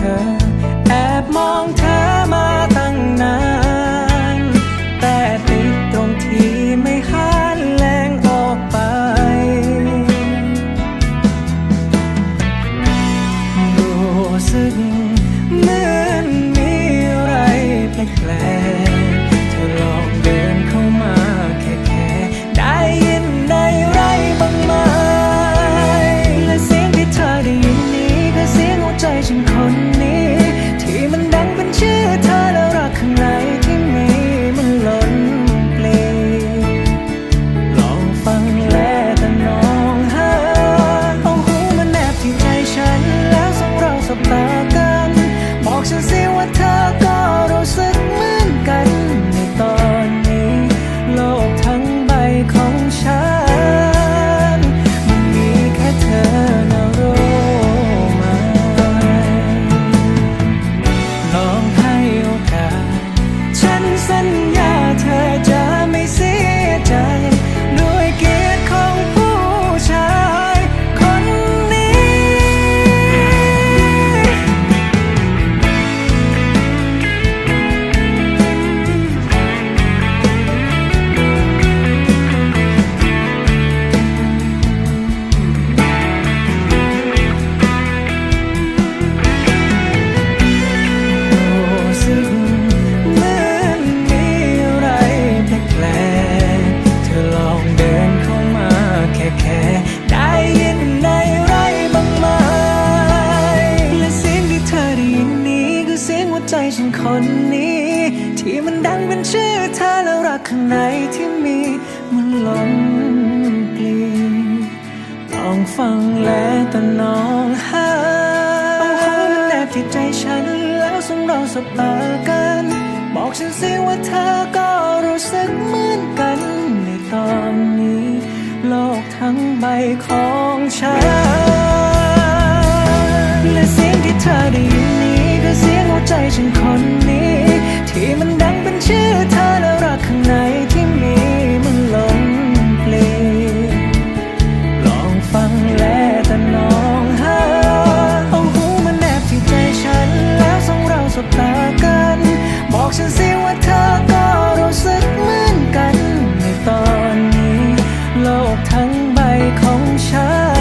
ธอ แอบมองเธอมาตั้งนาน แต่ติดตรงที่ไม่หันแรงออกไป รู้สึก ฉันคนนี้ ที่มันดังเป็นชื่อเธอแล้วรักข้างในที่มีมันล้นปลีต้องฟังและตะนองหาเอาหัวมันแนบที่ใจฉันแล้วส่งเราสบตากัน บอกฉันสิว่าเธอก็รู้สึกเหมือนกันในตอนนี้ โลกทั้งใบของฉัน กฉันสิว่าเธอก็รู้สึกเหมือนกันในตอนนี้ โลกทั้งใบของฉัน